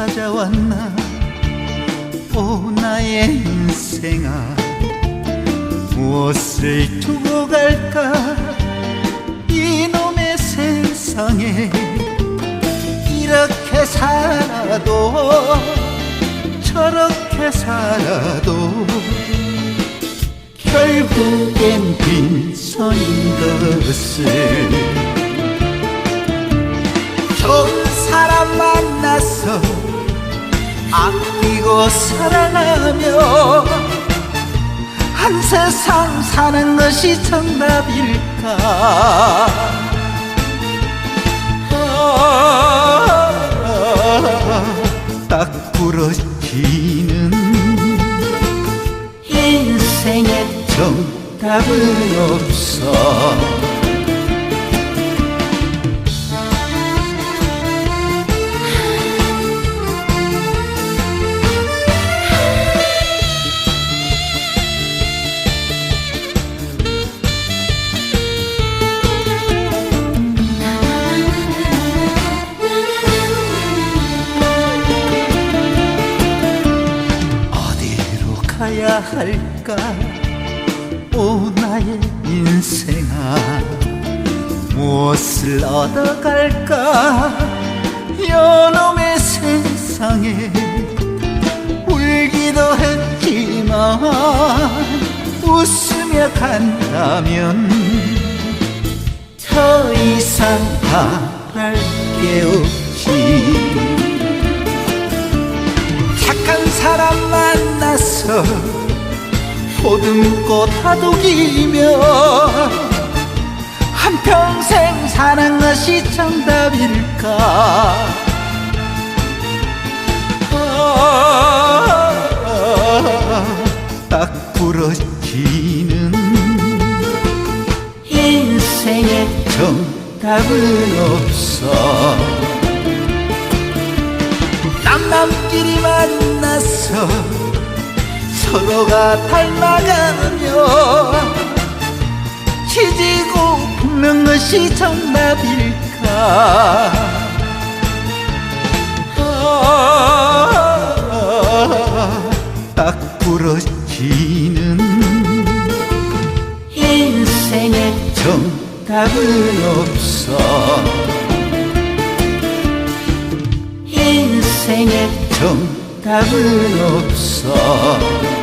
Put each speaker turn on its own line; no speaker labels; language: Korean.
찾아왔나? 오 나의 인생아 무엇을 두고 갈까? 이놈의 세상에 이렇게 살아도 저렇게 살아도 결국엔 빈손인 것을. 좋은 사람 만났어 아끼고 사랑하며 한 세상 사는 것이 정답일까? 아, 딱 부러지는 인생의 정답은 없어 가야 할까? 오 나의 인생아 무엇을 얻어갈까? 여놈의 세상에 울기도 했지만 웃으며 간다면 더 이상 만나서 보듬고 다독이며 한평생 사는 것이 정답일까? 아, 딱 부러지는 인생의 정답은 없어. 남남끼리 만나서 서로가 닮아가며 지지고 볶는 것이 정답일까? 아, 딱 부러지는 인생의 정답은 없어. 인생의 정답은 없어